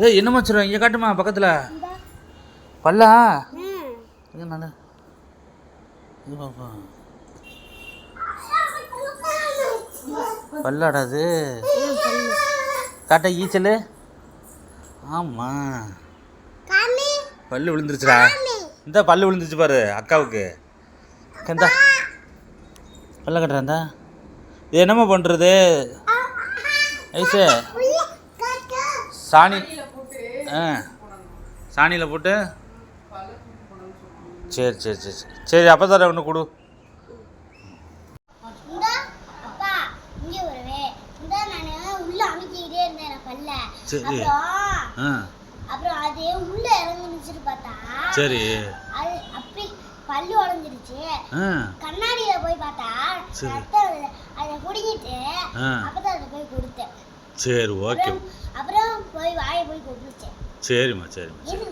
ஏய் என்ன மச்சிரம் இங்கே காட்டுமா பக்கத்தில். பல்லா? இது நான். இது பாப்பா. பல்லாடா அது. காட்ட ஈச்சல் ஆமாம் பல்லு விழுந்துருச்சுடா. இந்த பல்லு விழுந்துருச்சு பாரு அக்காவுக்கு. கந்தா. பல்ல கட்டுறாந்தா இது என்னம்மா பண்ணுறது ஐசு. சாணி. சாணியில் போட்டு சரி சரி சரி சரி. சரி அப்போ தர ஒன்று கொடு இந்தா, அப்பா, இங்க வருவே. இந்தா நானு உள்ள அமுக்கிக்கிட்டே இருந்தேன் நான் பல்ல. சரி. அப்புறம் அது உள்ள இறங்குனுச்சுன்னு பார்த்தா சரி அது அப்படி பல்லு உடஞ்சிருச்சு கண்ணாடியில போய் பார்த்தா. அதை குடிக்கிட்டு ஆ. அப்பதான் அதை போய் கொடுத்தேன் சரி ஓகே அப்புறம் போய் வாயை போய் கொப்பிச்சேன் சரிம்மா சரிம்மா சரி.